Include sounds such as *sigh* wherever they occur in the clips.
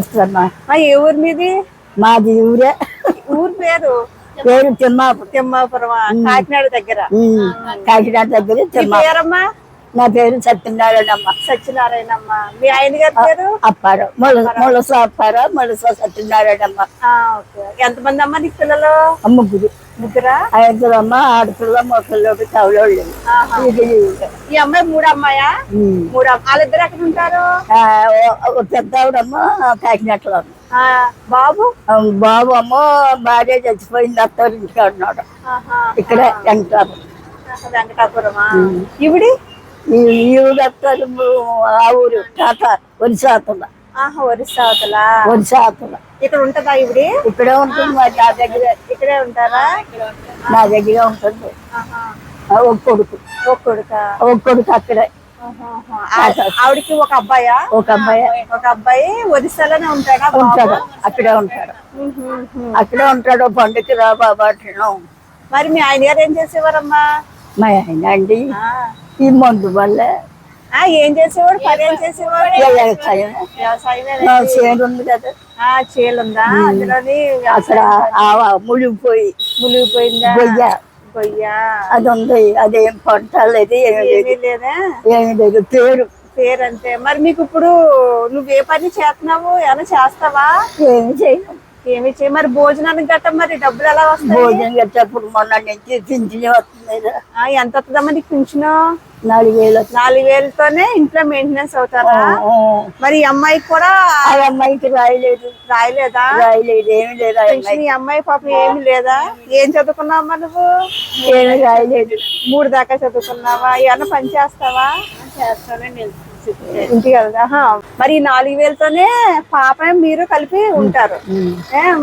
వస్తామ్మా ఆ, ఏ ఊరు మీది? మాది ఊరే. ఊరు పేరు? పేరు తిమ్మాపురం తిమ్మాపురం కాకినాడ దగ్గర. కాకినాడ దగ్గర మీ తిమ్మా పేరమ్మా? నా పేరు సత్యనారాయణమ్మ. సత్యనారాయణమ్మ. మీ ఆయన గారి పేరు? అప్పారావు. మొల మొలస అప్పారావు మొలస సత్యనారాయణమ్మ. ఎంతమంది అమ్మా నీకు పిల్లలు? ముగ్గురు. ముగ్గురా? ఐదురమ్మ ఆడపిల్ల మొక్కల్లోకి. ఇది ఈ అమ్మాయి మూడు అమ్మాయా. మూడు అమ్మ- వాళ్ళిద్దరు ఎక్కడ ఉంటారు? పెద్ద ఆవిడమ్మ కాకినాడలో బాబు? బాబు అమ్మ భార్య చచ్చిపోయింది అత్తవారి ఇంటికి ఉన్నాడు. ఇక్కడ వెంకటాపురం. వెంకటాపురమా? ఇవిడి ఆ ఊరు ఒరిసాతల ఆహా ఒరిసాతల ఇక్కడ ఉంటదా ఇవిడి? ఇక్కడే ఉంటుంది మరి నా దగ్గర. ఇక్కడే ఉంటారా? నా దగ్గర ఉంటుంది. అక్కడే. ఆవిడకి ఒక అబ్బాయా? ఒక అబ్బాయి. ఒక అబ్బాయి ఒరిస్సాలోనే ఉంటాడా? ఉంటాడు. అక్కడే ఉంటాడు. అక్కడే ఉంటాడు పండుగ రా బాబా మరి మీ ఆయన గారు ఏం చేసేవారమ్మా? మా ఆయన అండి. ఈ మందు వల్ల ఆ, ఏం చేసేవాడు పని ఏం చేసేవాడు వ్యవసాయం చేను ఉంది కదా ఆ చేలుందా అందులోని అక్కడ ఆ మునిగిపోయి మునిగిపోయిందా గొయ్య గొయ్యా అది ఉంది అదేం పంట లేదు ఏమి లేదు ఏమీ లేదా పేరు పేరు అంతే మరి మీకు ఇప్పుడు నువ్వు ఏ పని చేస్తున్నావు ఏమైనా చేస్తావా ఏమి చేయను ఏమి చేయ మరి భోజనానికి గట్ట మరి డబ్బులు ఎలా వస్తాయి భోజనం కట్టేప్పుడు మొన్న నుంచి పింఛని వస్తుంది ఎంత వస్తుందమ్మా నీకు పింఛను నాలుగు వేలు. నాలుగు వేలతోనే ఇంట్లో మెయింటెనెన్స్ అవుతారా? మరి అమ్మాయికి కూడా ఆ అమ్మాయికి రాయలేదు. రాయలేదా? రాయలేదు ఏమి లేదు ఆ అమ్మాయి పాపం ఏమి లేదా? ఏం చదువుకున్నావమ్మా నువ్వు? ఏమి రాయలేదు. మూడు దాకా చదువుకున్నావా? ఏమన్నా పని చేస్తావా? చేస్తానని ఇంటికి ఆహా. మరి నాలుగు వేలతోనే పాప మీరు కలిపి ఉంటారు.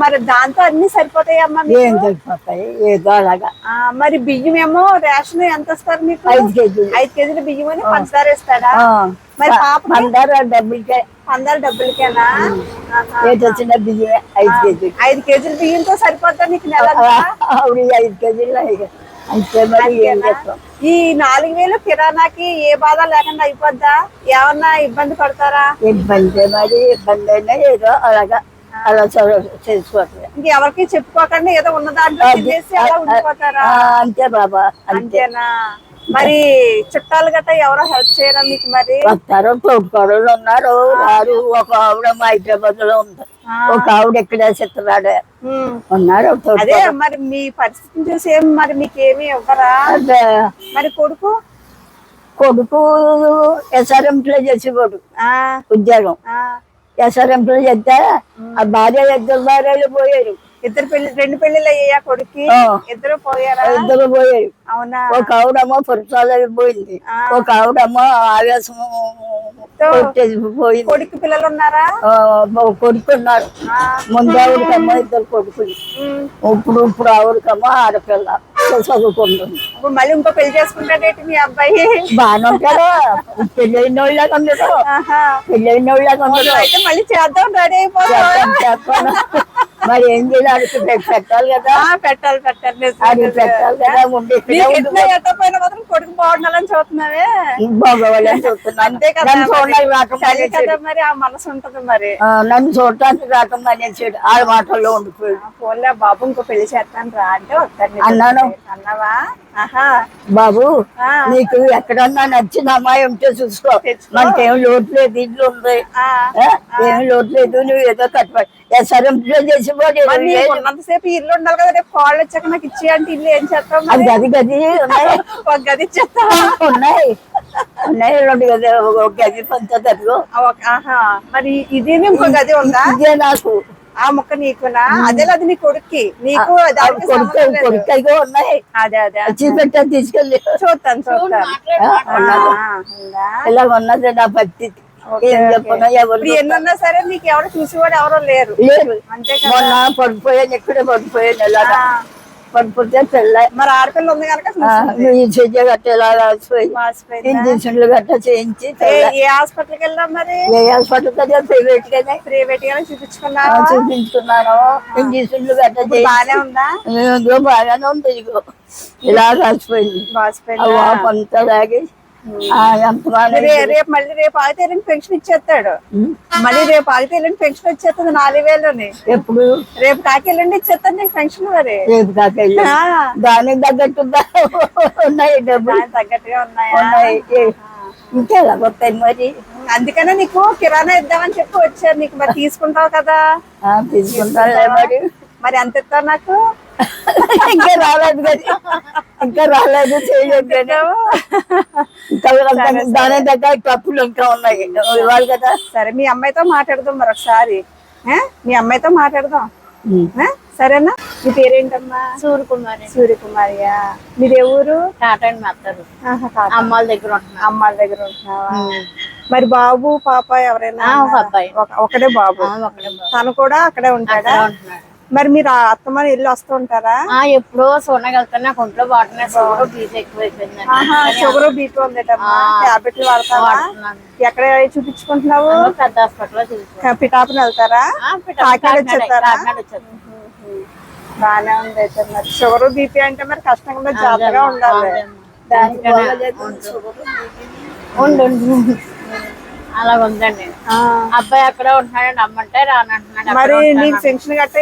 మరి దాంతో అన్ని సరిపోతాయమ్మా మీకు? ఏం సరిపోతాయి? ఏదో అలాగా. మరి బియ్యం ఏమో రేషన్ ఎంత ఇస్తారు మీకు? ఐదు కేజీలు. ఐదు కేజీల బియ్యం అని పంచదార ఇస్తాడా? మరి పాప అందరూ డబ్బులకే. పందాలు డబ్బులకేనా? వచ్చిన బియ్యమే ఐదు కేజీలు. ఐదు కేజీల బియ్యంతో సరిపోతా నీకు నెల ఐదు కేజీలు అయ్యాయి. అంతే మరి ఏం చేస్తాం? ఈ నాలుగు వేలు కిరాణాకి ఏ బాధ లేకుండా అయిపోద్దా? ఏమన్నా ఇబ్బంది పడతారా? ఇబ్బంది మరి ఇబ్బంది అయినా ఏదో అలాగా అలా చేసుకోవట్లేదు ఇంకెవరికి చెప్పుకోకుండా ఏదో ఉన్న దాంట్లో తినేసి అలా ఉండిపోతారా? అంతే బాబా అంతే. అంతేనా? మరి చుట్టాలు గట్ట ఎవరో హెల్ప్ చేయరా మీకు మరి? వస్తారు ఉన్నారు ఒక ఆవిడ హైదరాబాద్లో ఉంది. ఒక ఆవిడ ఉమ్. ఉన్నారు తోడు అదే మరి మీ పరిస్థితిని చూసి ఏం మరి మీకేమి ఇవ్వరా? మరి కొడుకు? కొడుకు ఎస్ఆర్ఎంలో చేసేవాడు ఆ. ఉద్యోగం. ఆ. ఎస్ఆర్ఎంలో చేస్తే ఆ భార్య ఇద్దరు భార్యలు పోయారు. ఇద్దరు పెళ్ళి రెండు పెళ్ళిళ్ళు అయ్యాయా కొడుక్కి? ఆ. ఇద్దరు పోయారా? ఇద్దరు పోయారు అవునా? ఒక ఆవిడమ్మో పురుషాలు పోయింది. ఒక ఆవిడమ్మో ఆవేశం పోయింది. కొడుకు పిల్లలు ఉన్నారా కొడుకు ఉన్నారు. ముందు ఆవిడకమ్మో ఇద్దరు కొడుకులు. ఉమ్. ఇప్పుడు ఇప్పుడు ఆవిడకమ్మో ఆడపిల్ల. చదువుకుంటుంది. ఇప్పుడు మళ్ళీ ఇంకో పెళ్ళి చేసుకుంటాడేంటి మీ అబ్బాయి? బాగానే ఉంటాడు. పెళ్ళైన వాళ్ళగా ఉండడు. ఆహా. పెళ్ళైన వాళ్ళగా ఉండడు అయితే మళ్ళీ చేద్దాం రెడీ అయిపోతాం చేస్తాను, చేస్తాను. మరి ఏం చేయాలి? పెట్టాలి కదా. పెట్టాలి పెట్టాలి. పెట్టాలి కదా. ఉండి కొడుకు బాగుండాలని చూస్తున్నావే? బాగోవాలని చూస్తున్నాను అంతే కదా మానేసాడు. కదా మరి ఆ మనసు ఉంటది మరి. నన్ను చూడటానికి రావటం మానేసాడు ఆ మాటల్లో ఉండిపోయాడు ఫోన్లే బాబు ఇంకో పెళ్ళి చేస్తాను రా అంటే వస్తాను. అన్నాను. అన్నావా? ఆహా. బాబు. నీకు ఎక్కడన్నా నచ్చిన అమ్మాయి ఉంటే చూసుకో. మనకేం లోటు లేదు ఇల్లు ఉంది? ఏం లోటు లేదు నువ్వు ఏదో కట్టుబడి ఉన్నంతసేపు ఇల్లు ఉండాలి కదా రేపు కాళ్ళు వచ్చాక నాకు ఇచ్చి అంటే ఇల్లు ఏం చేస్తాం అది? గది గది ఉన్నాయి. *laughs* ఒక గది ఉన్నాయి. ఉన్నాయి రెండు గది ఒక గది పంచదరు మరి ఇది ఇంకో గది ఉందా? ఇదే నాకు. ఆ ముక్క నీకునా? అదే అది నీ కొడుక్కి. నీకు కొడుకు ఉన్నాయి. అదే అదే చీపెట్ట తీసుకెళ్ళి. చూస్తాను చూస్తాను? ఇలా ఉన్నది నా పరిస్థితి ఏం. చెప్పను ఎవరు ఎన్నున్నా సరే నీకు ఎవరు చూసేవాడు ఎవరో లేరు. లేరు. అంతే మొన్న పడిపోయాను ఇక్కడే పడిపోయాను ఆ, పడిపోతే తెల్ల మరి ఆడపిల్ల ఉంది కనుక ఈ చెయ్య గట్ట ఇలా రాసిపోయి? ఇంజక్షన్లు గట్ట చేయించి ఏ హాస్పిటల్కి వెళ్దాం మరి? ఏ హాస్పిటల్ కదా? ప్రైవేట్ గానే ప్రైవేట్ గానే ఆ, చూపించుకున్నావా చూపించుకున్నాను ఇంజక్షన్లు గట్ట చేయించి. ఉందా? బాగానే ఉంది ఇదిగో. ఇలా రాసిపోయింది? వాపు అంతా లాగి రేపు మళ్ళీ రేపు ఆగితే ఎల్లుండి పెన్షన్ ఇచ్చేస్తాడు. మళ్ళీ రేపు ఆగితే ఎల్లుండి పెన్షన్ వచ్చేస్తుంది నాలుగు వేలుని ఎప్పుడు? రేపు కాకి ఎల్లుండి ఇచ్చేస్తాడు నీకు పెన్షన్ మరి. రేపు కాక ఆ, దానికి తగ్గట్టు ఉన్నాయి డబ్బులు. దానికి తగ్గట్టుగా ఉన్నాయా? ఇంకేలా వస్తాయి మరి? అందుకనే నీకు కిరాణా ఇద్దామని చెప్పి వచ్చారు నీకు మరి తీసుకుంటావు కదా. మరి. మరి ఎంత ఇస్తావు నాకు? ఇంకా రాలేదు కదా ఇంకా రాలేదు చేయలేదు ఇంకా దాని దగ్గర తప్పులు ఇంకా ఉన్నాయి. ఇవ్వాలి కదా. సరే మీ అమ్మాయితో మాట్లాడదాం మరొకసారి. ఆ? మీ అమ్మాయితో మాట్లాడదాం? సరేనా? మీ పేరేంటమ్మా? సూర్యకుమారి. సూర్యకుమారియా? మీది ఏ ఊరు? టాటా అండ్ మెత్తరు ఆహా, కాదు. అమ్మాల దగ్గర ఉంటున్నాను అమ్మాళ్ళ దగ్గర ఉంటున్నావా? మరి బాబు పాప ఎవరైనా ఆ, ఒక ఉన్నారా? అబ్బాయి. ఒక- ఒకడే బాబు. ఒకడే బాబు. తను కూడా అక్కడే ఉంటాడా? మరి మీరు ఆ అత్తమ్మ వెళ్ళి వస్తూ ఉంటారా? ఆ ఎప్పుడో సోనగలుగుతాను నాకు ఒంట్లో బాగుంటున్నా షుగర్ బీజ్ ఎక్కువైపోయింది షుగర్ బీపీ ఉందేటమ్మా. టాబ్లెట్లు వాడతావా. ఎక్కడ చూపించుకుంటున్నావు? పెద్ద హాస్పిటల్లో చూపించాను పిఠాపుని వెళ్తారా? కాకినాడ వచ్చేస్తారా? బాగానే ఉంది అయితే మరి. షుగర్ బీపీ అంటే మరి కష్టంగా జాగ్రత్తగా ఉండాలి. ఉండు ఉండు. అలాగ ఉందండి. అబ్బాయి అక్కడే ఉంటున్నాడు అమ్మంటే రానంటున్నాడు మరి నీకు. పెన్షన్ గట్ట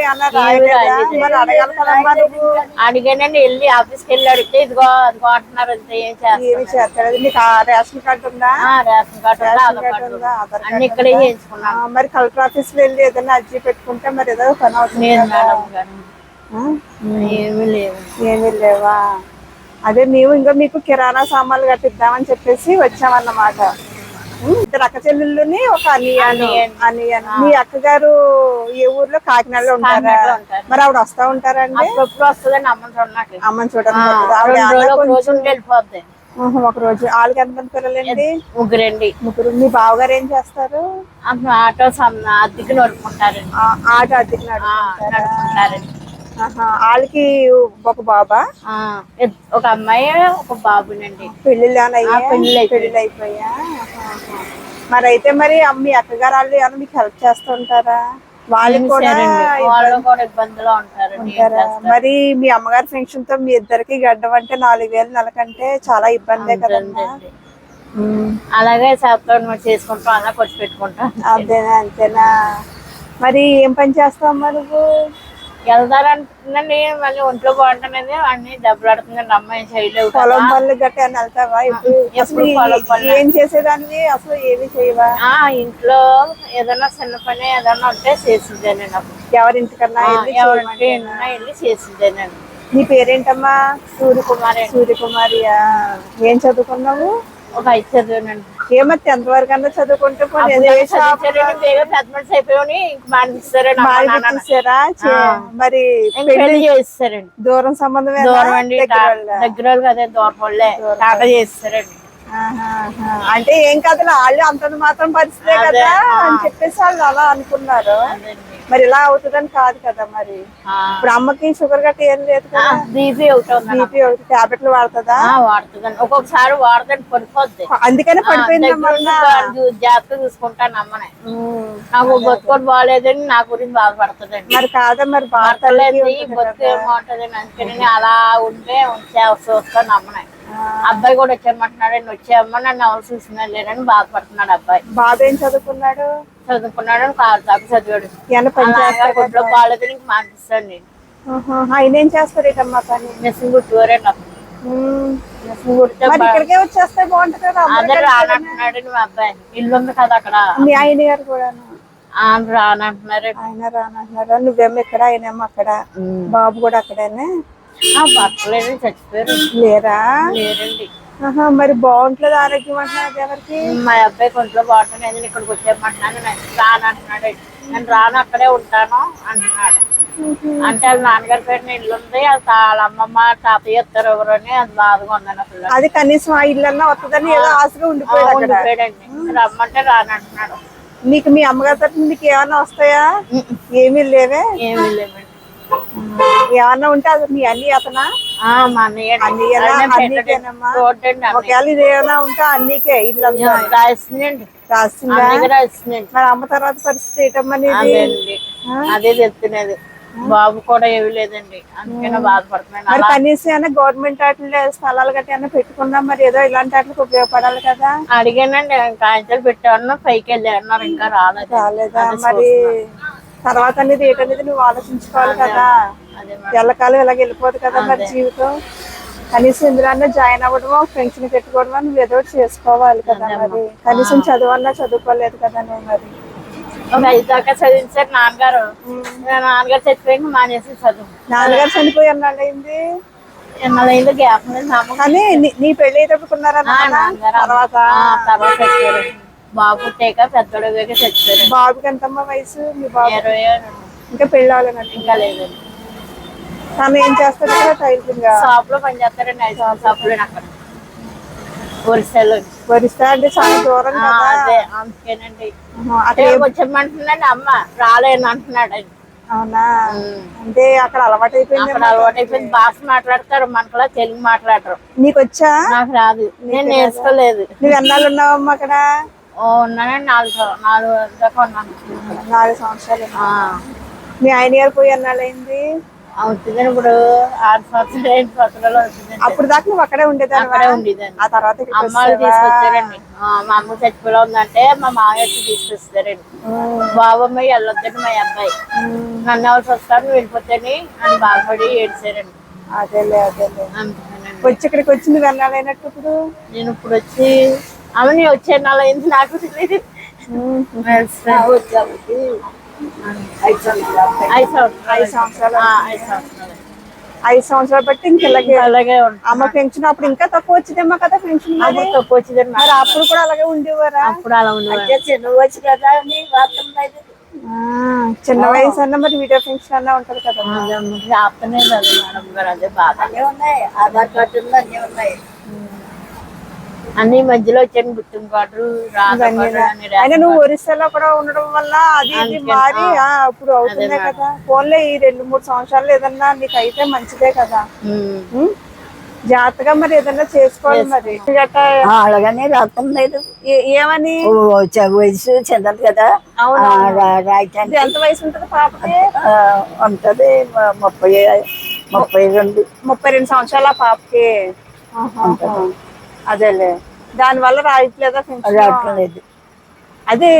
అడిగానండి వెళ్ళి ఆఫీస్కి వెళ్ళి అడిగితే ఇదిగో అదిగో అంటున్నారు అంతే ఏం చేస్తారు రేషన్ కార్డు ఉందా? రేషన్ కార్డు ఉంది, అన్ని ఇక్కడే చేయించుకున్నాను. మరి కలెక్టర్ ఆఫీస్లో వెళ్ళి ఏదైనా అర్జీ పెట్టుకుంటే మరి ఏదో పని అవుతుంది. మేడం గారు. ఆ? ఏమీ లేవు. ఏమీ లేవా? అదే మేము ఇంకా మీకు కిరాణా సామాన్లు కట్టిద్దామని చెప్పేసి వచ్చామన్నమాట. ఇద్దరు అక్క చెల్లెళ్ళని ఒక అనియాను అనియాను మీ అక్కగారు ఏ ఊర్లో? కాకినాడలో ఉంటారా. మరి ఆవిడ వస్తా ఉంటారండి? వస్తుందండి అమ్మని అమ్మని చూడండి రోజులు ఒక రోజు వాళ్ళకి ఎంతమంది పిల్లలండి? ముగ్గురండి. ముగ్గురు. మీ బావగారు ఏం చేస్తారు? ఆటో అద్దెకి నడుపుకుంటారండి. ఆ, ఆట అద్దెకి నడుపుకుంటారా? నడుపుకుంటారండి. వాళ్ళకి ఒక బాబా? ఒక అమ్మాయి ఒక బాబునండి. పెళ్ళిళ్ళు ఏమైనా అయ్యాయా? ఆ, పెళ్ళిళ్ళు అయిపోయా. మరి అయితే మరి మీ అక్కగారు వాళ్ళు ఏమైనా మీకు హెల్ప్ చేస్తుంటారా? వాళ్ళు కూడా ఇబ్బందిలో ఉంటారా? మరి మీ అమ్మగారి పెన్షన్తో మీ ఇద్దరికి గడ్డం అంటే నాలుగు వేలు నెలకంటే చాలా ఇబ్బందే అంతేనండి. అలాగే చేస్తాం చేసుకుంటాం అలా ఖర్చు పెట్టుకుంటాం అంతేనా అంతేనా? మరి ఏం పని చేస్తావమ్మా నువ్వు? వెళ్తారంటుందండి మళ్ళీ ఒంట్లో బాగుంటున్నది అన్ని దెబ్బలు ఆడుతుందండి అమ్మాయి కదా. పొలం పనులు గట్ట ఏమైనా వెళ్తావా? ఇప్పుడు అసలు ఎప్పుడు పొలం పనులే. ఏం చేసేదానివి అసలు ఏమి చేయవా? ఆ ఇంట్లో ఏదైనా చిన్న పని ఏదైనా ఉంటే చేసిందేనండి అప్పుడు ఎవరింటికన్నా ఎవరింటి వెళ్ళి చేసిందేనండి నీ పేరేంటమ్మా? సూర్యకుమార్ అండి. సూర్యకుమారియా? ఏం చదువుకున్నావు? ఒక ఐదు చదివానండి. ఏమో టెన్త్ వరకు అన్నా చదువుకుంటే పోనీ పెద్ద మనిషి అయిపోయి మరి పెళ్ళి చేస్తారండి దూరం సంబంధం దూరం అండి దగ్గర వాళ్ళు. కదే దూరం వాళ్ళే. తాట చేస్తారండి అంటే ఏం కదలే వాళ్ళు అంతంత మాత్రం పరిస్థితే కదా అని చెప్పేసి వాళ్ళు అలా అనుకున్నారు. మరి ఇలా అవుతుందని కాదు కదా మరి. ఇప్పుడు అమ్మకి షుగర్ గట్ట ఏం లేదు కదా. బీపీ ఉందండి బీపీ ఒకటి టాబ్లెట్లు వాడుతుందా? వాడుతుందండి. ఒక్కొక్కసారి వాడదండి పడిపోద్ది. అందుకనే పడిపోయిందమ్మా జాగ్రత్త చూసుకుంటాను అమ్మనే నాకు బతుకోటి బాగాలేదని నా గురించి బాధపడుతుందండి. మరి కాదా మరి పడతలేదు బతుకు ఏమవుతుందని అందుకని అలా ఉంటే ఉంచే చూస్తాను అమ్మనే అబ్బాయి కూడా వచ్చేయమంటున్నాడు వచ్చే అమ్మ నన్ను ఎవరు చూసినా లేరని బాధపడుతున్నాడు అబ్బాయి. బాబు ఏం చదువుకున్నాడు? చదువుకున్నాడు దాకా చదివాడు. ఏమన్నా పని అలాగా చేస్తాడు గుడ్లో బాగాలేదని ఇంక మానిపిస్తాను నేను. ఆయన ఏం చేస్తారు ఇటమ్మా పని? మిషన్ గుట్టువారే నాకు. ఇక్కడికే వచ్చేస్తే బాగుంటుంది కదా అదే రానంటున్నాడు మా అబ్బాయి. ఇల్లు ఉంది కదా అక్కడ. మీ ఆయన గారు కూడాను? ఆ, రానంటున్నారు. ఆయన రానంటున్నారా నువ్వేమో ఇక్కడ ఆయనేమో అక్కడ. బాబు కూడా అక్కడేనే? చచ్చిపోయారు. లేరా? లేరండి. మరి బాగుంటలేదు ఆరోగ్యం అంటున్నారు ఎవరికి? మా అబ్బాయి కొంట్లో బాగుంటుంది నేను ఇక్కడికి వచ్చేయమంటున్నాను నేను రానంటున్నాడు. నేను రాను అక్కడే ఉంటాను అంటున్నాడు. అంటే వాళ్ళ నాన్నగారి పేరు ఇల్లు ఉంది వాళ్ళ అమ్మమ్మ తాతయ్య ఇస్తారు ఎవరు అని అది బాధగా ఉందని అసలు. అది కనీసం ఆ ఇల్లన్నా వస్తుందని ఏదో ఆశగా ఉండిపోయాడు ఉండిపోయాడండి. రమ్మంటే రానంటున్నాడు. నీకు మీ అమ్మగారి తరఫున నీకు ఏమన్నా వస్తాయా? ఏమీ లేవే? ఏమీ లేవండి. ఏమన్నా ఉంటే అది మీ అన్ని అతనా. ఒకవేళ ఇది ఏమైనా ఉంటే అన్నికే ఇల్లంతా. రాస్తుందండి రాసిందా అన్నయ్య రాస్తుందండి మరి అమ్మ తర్వాత పరిస్థితి ఏంటమ్మా నీది? అదేండి అదే చెప్తున్నది. బాబు కూడా ఏమీ లేదండి. అందుకనే బాధపడుతున్నాను. మరి కనీసం ఏమైనా గవర్నమెంట్ వాటిలో స్థలాలు గట్టి ఏమైనా పెట్టుకుందాం మరి ఏదో ఇలాంటి వాటికి ఉపయోగపడాలి కదా? అడిగానండి కాగితాలు పెట్టామన్నా పైకి వెళ్ళి అన్నారు ఇంకా రాలేదు. రాలేదా మరి? తర్వాత అనేది ఏంటనేది నువ్వు ఆలోచించుకోవాలి కదా. ఎల్లకాలం ఇలాగ వెళ్ళిపోదు కదా మరి జీవితం. కనీసం ఇందులో జాయిన్ అవ్వడమో పెన్షన్ పెట్టుకోవడమో నువ్వు ఏదో చేసుకోవాలి కదా మరి. కనీసం చదువన్నా చదువుకోలేదు కదా నువ్వు మరి. నాన్నగారు. నా నాన్నగారు చచ్చిపోయాక మానేసి చదువు. నాన్నగారు చనిపోయి ఎన్నదైందో గ్యాప్ కానీ నీ- నీ నాన్న? నాన్నగారు తర్వాత? తర్వాత బాబు పుట్టాక పెద్దోడు వేగ చచ్చిపోయారు బాబుకి ఎంతమ్మా వయసు? మీ బాబు? ఇరవై ఏడు ఇంకా అవ్వలేనండి ఇంకా లేదండి. తను ఏం చేస్తాడు కదా షాప్లో పని చేస్తారండి ఐదు షాప్లో అక్కడ. ఒరిస్సాలో. వరిస్తా అంటే చాలా దూరం కదా? అదే అందుకేనండి. అక్కడ వచ్చామంటున్నాడు అమ్మ రాలేను అంటున్నాడు అవునా? అంటే అక్కడ అలవాటు అయిపోయింది అక్కడ అలవాటు అయిపోయింది భాష మాట్లాడతారు మనకలా తెలుగు మాట్లాడరు. నీకు వచ్చా నాకు రాదు? నేను నేర్చుకోలేదు. నువ్వు ఎన్నాళ్ళు ఉన్నావమ్మా అక్కడ? ఉన్నానండి. నాలుగు నాలుగు దాకా ఉన్నాను. నాలుగు సంవత్సరాలు మీ ఆయన గారు పోయి ఎన్నాళ్ళు అయింది? అవుతుందండి. ఇప్పుడు ఆరు సంవత్సరాలు ఐదు సంవత్సరాలు అవుతుందండి. అప్పుడు దాకా నువ్వు అక్కడే ఉండేదాన్ని అక్కడే ఉండేదండి ఆ తర్వాత వచ్చావా? తీసుకొచ్చారండి. మా అమ్మ చచ్చిపోయి ఉందంటే మా మామయ్య తీసుకొస్తారండి. బాబమ్మ వెళ్ళొద్దండి మా అబ్బాయి. నన్ను ఎవరు వస్తారు నువ్వు వెళ్ళిపోతాని అని బాధపడి ఏడ్చారండి. అదేలే అదేలే. వచ్చి ఇక్కడికి వచ్చి నువ్వు ఎన్నాళ్ళు అయినట్టు ఇప్పుడు? నేను ఇప్పుడు వచ్చి అమ్మ నీ వచ్చే నెల అయింది నాకు తెలియదు ఐదు సంవత్సరాలు. ఐదు సంవత్సరాలు. ఆ, ఐదు సంవత్సరాలు. ఐదు సంవత్సరాలు బట్టి ఇంక ఇలాగే అలాగే అమ్మ పెన్షన్ అప్పుడు ఇంకా తక్కువ వచ్చిందేమో కదా పెన్షన్ తక్కువ వచ్చిందండి మరి అప్పుడు కూడా అలాగే ఉండేవారా? అప్పుడు అలా ఉండేవారు. నువ్వు వచ్చి కదా చిన్న వయసు అన్న మరి వీడియో పెన్షన్ అన్న ఉంటది కదా. లేదు మేడం గారు అదే అన్నీ ఉన్నాయి. ఆధార్ కార్డు అన్నీ ఉన్నాయి. అన్ని మధ్యలో వచ్చాను అయినా నువ్వు ఒరిస్సాలో కూడా ఉండడం వల్ల అది ఇది మారి ఆ, ఇప్పుడు అవుతుందే కదా. ఫోన్లే ఈ రెండు మూడు సంవత్సరాలు ఏదన్నా నీకు అయితే మంచిదే కదా? జాగ్రత్తగా మరి ఏదన్నా చేసుకోవాలి మరి. అలాగనే లేదు. ఏమని? వయసు చెందదు కదా. అవునా? ఆ, రా- రాయటానికి. ఎంత వయసు ఉంటుంది పాపకి? ఆ, ఉంటది ముప్పై ముప్పై రెండు. ముప్పై రెండు సంవత్సరాల పాపకి. అదేలే. దాని వల్ల రాయట్లేదా పెన్షన్ రావటం లేదు అది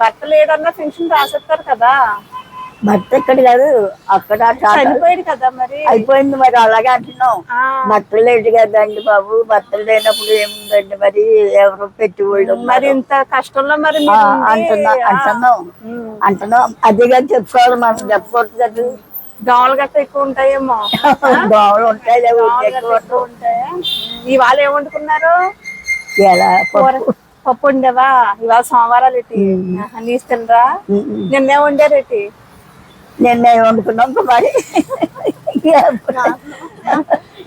భర్త లేడన్నా పెన్షన్ రాసేస్తారు కదా. భర్త ఇక్కడ కాదు అక్కడ చనిపోయాడు కదా మరి. అయిపోయింది మరి అలాగే అంటున్నాం. భర్త లేడు కదండి బాబు భర్త లేనప్పుడు ఏముందండి మరి? ఎవరు పెట్టుబడి మరి ఇంత కష్టంలో మరి అంటున్నా అంటున్నాం. అంటున్నాం. అదేగా చెప్పుకోవాలి మనం చెప్పకూడదు కదా. దోమలు గట్ట ఎక్కువ ఉంటాయేమో. *laughs* దోమలు ఉంటాయి ఇవాళ ఏం వండుకున్నారు? పప్పు. ఉండేవా ఇవాళ సోమవారాలు ఎట్టి నీసు తినరా? నిన్నే వండారు ఎట్టి నిన్న ఏం వండుకున్నాం మరి?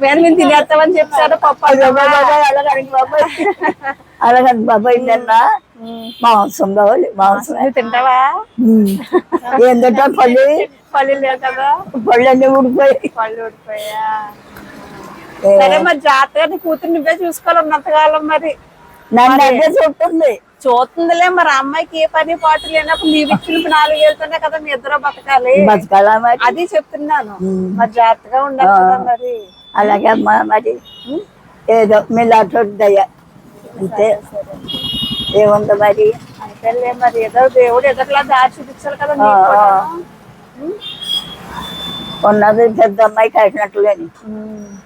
మేము మేము తినేస్తామని చెప్తారు పప్పు? అలాగని బాబాయ్ నిన్న మాంసం కావాలి మాంసం. తింటావా? ఏంటంటే పళ్ళు పళ్ళు లేవు కదా పళ్ళు అన్నీ ఊడిపోయి? పళ్ళు ఊడిపోయా సరే మరి జాగ్రత్తగా నీ కూతురు నువ్వే చూసుకోవాలి ఉన్నంతకాలం మరి. నన్ను అదే చూస్తుంది చూస్తుందిలే మరి అమ్మాయికి ఏ పని పాటు లేనప్పుడు నీవు ఇచ్చిన నాలుగేళ్తోనే కదా మీ ఇద్దరు బతకాలి. అది చెప్తున్నాను. మరి జాగ్రత్తగా ఉండాలి కదా మరి. అలాగే అమ్మా మరి ఏదో మీలాంటి దయ అంతే. ఏముంది మరి? అంతేలే మరి ఏదో దేవుడు ఎదురులా దారి చూపించాలి కదా. ఉన్నది పెద్ద అమ్మాయి కాసినట్లుగాని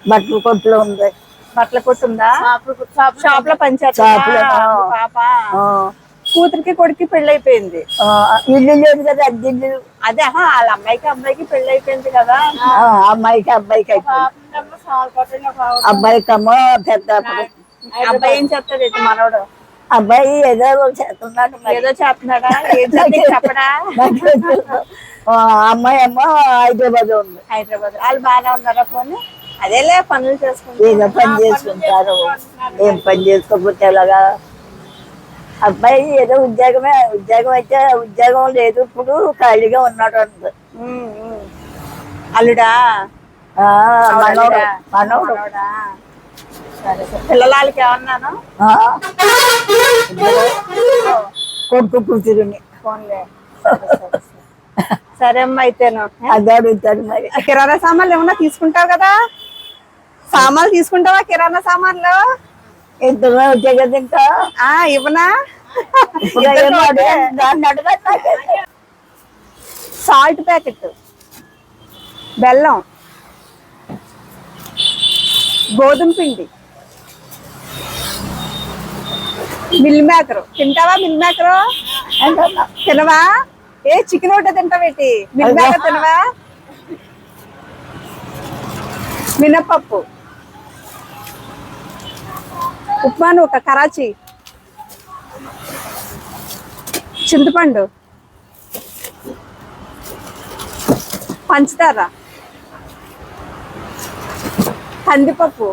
బట్టలు కొట్లో ఉంది. బట్టల కొట్టుందా షాపు లో పనిచేస్తా షాపులో, ఆ. పాప. ఆ, కూతురికి కొడుకు పెళ్ళి అయిపోయింది ఇల్లు లేదు కదా అద్దె ఇల్లు. అదే వాళ్ళ అమ్మాయికి అబ్బాయికి పెళ్ళి అయిపోయింది కదా. ఆ, అమ్మాయికి అబ్బాయికి. అబ్బాయికి అమ్మ పెద్ద. అబ్బాయి ఏం చెప్తాడు మనోడు? అబ్బాయి ఏదో చేస్తున్నాడు ఏదో చెప్తున్నాడా ఏం చెప్పడా? అమ్మాయి అమ్మ హైదరాబాద్ ఉంది. హైదరాబాద్ వాళ్ళు బాగానే ఉన్నారా పోనీ? అదేలే పనులు చేసుకుంటా ఏదో పని చేసుకుంటారు. ఏం పని చేసుకోకపోతే ఎలాగా? అబ్బాయి ఏదో ఉద్యోగమే ఉద్యోగం అయితే ఉద్యోగం లేదు. ఇప్పుడు ఖాళీగా ఉన్నాడు ఉమ్. అల్లుడా? ఆ, మనోడు అల్లుడా? మనోడు మనోడా? సరే సరే. పిల్లల వాళ్ళకి ఏమన్నాను? ఆ, ఇద్దరు కొడుకు కూతురుని. ఫోన్లే. సరే సరే సరే. *laughs* సరే అమ్మా అయితేను. అది అడుగుతాడు మరి. కిరాణా సామాన్లు ఏమన్నా తీసుకుంటావు కదా? సామాన్లు తీసుకుంటావా కిరాణా సామాన్లు? ఇద్దరు వచ్చే కదా ఇంకా ఆ ఇవ్వనా. Salt packet. బెల్లం. గోధుమ పిండి. Meal maker. తింటావా మిల్ మేకరు. తినవా? ఏ చికెన్ ఒకటే తింటావేటి మేకర్ తినవా? మినపప్పు. ఉప్మాను ఒక కరాచీ. చింతపండు. పంచదార. కందిపప్పు.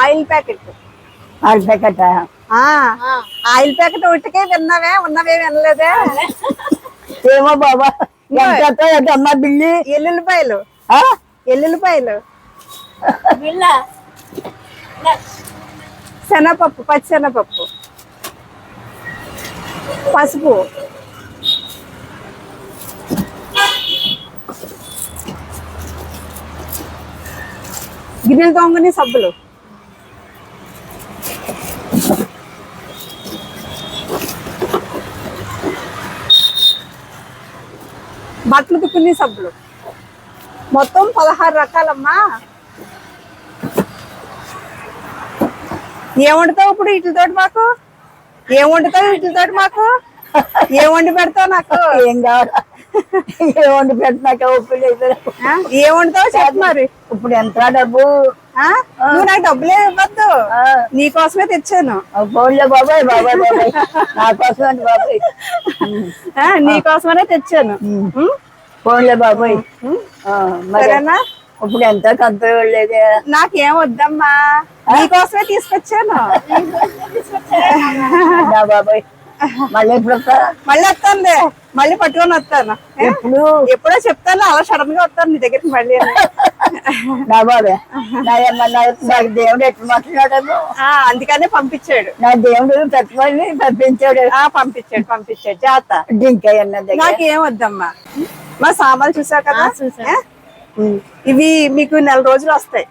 Oil packet. ఆరు ప్యాకెట్? ఆయిల్ ప్యాకెట్ ఒకటికే విన్నావే ఉన్నవే వినలేదే? ఏమో బాబా ఎంత అమ్మ బిల్లి? ఎల్లుల్లిపాయలు. ఆ? ఎల్లుల్లిపాయలు. శనగపప్పు పచ్చి శనగపప్పు. పసుపు. గిన్నెలు తొంగని సబ్బులు. బట్టలు తుక్కుని సబ్బులు. మొత్తం పదహారు రకాలమ్మా. ఏం వండుతావు ఇప్పుడు వీటితోటి మాకు? ఏం వండుతావు వీటితోటి మాకు? ఏం వండి పెడతావు నాకు? ఏం కావాలి? ఏం వండి పెట్టినాక వండుతావు చెప్పు మరి. ఇప్పుడు ఎంత డబ్బు? నువ్వు నాకు డబ్బులే ఇవ్వద్దు. నీకోసమే తెచ్చాను. ఆ ఫోన్లే బాబాయ్ బాబాయ్ బాబాయ్. *laughs* నా కోసం అండి బాబాయ్. నీకోసమనే తెచ్చాను. ఉం? ఫోన్లే బాబాయ్. ఉం? ఆ, మరి సరేనా? ఇప్పుడు ఎంత కంత లేదే నాకేం వద్దమ్మా. నీకోసమే తీసుకొచ్చాను. *laughs* బాబాయ్. మళ్ళీ ఎప్పుడు వస్తా మళ్ళీ వస్తానులే మళ్ళీ పట్టుకొని వస్తాను. ఏ? ఇప్పుడు ఎప్పుడో చెప్తాను అలా సడన్గా వస్తాను నీ దగ్గరికి మళ్ళీ *laughs* నా ఏమన్నా నాకు దేవుడు ఎట్లా మాట్లాడాను అందుకనే పంపించాడు. నా దేవుడు తట్టుకొని పంపించాడు. పంపించాడు పంపించాడు. జాత దగ్గర. నాకేం వద్దమ్మా. మా సామాన్లు చూసావు కదా? చూసాను. ఏ? ఇవి మీకు నెల రోజులు వస్తాయి?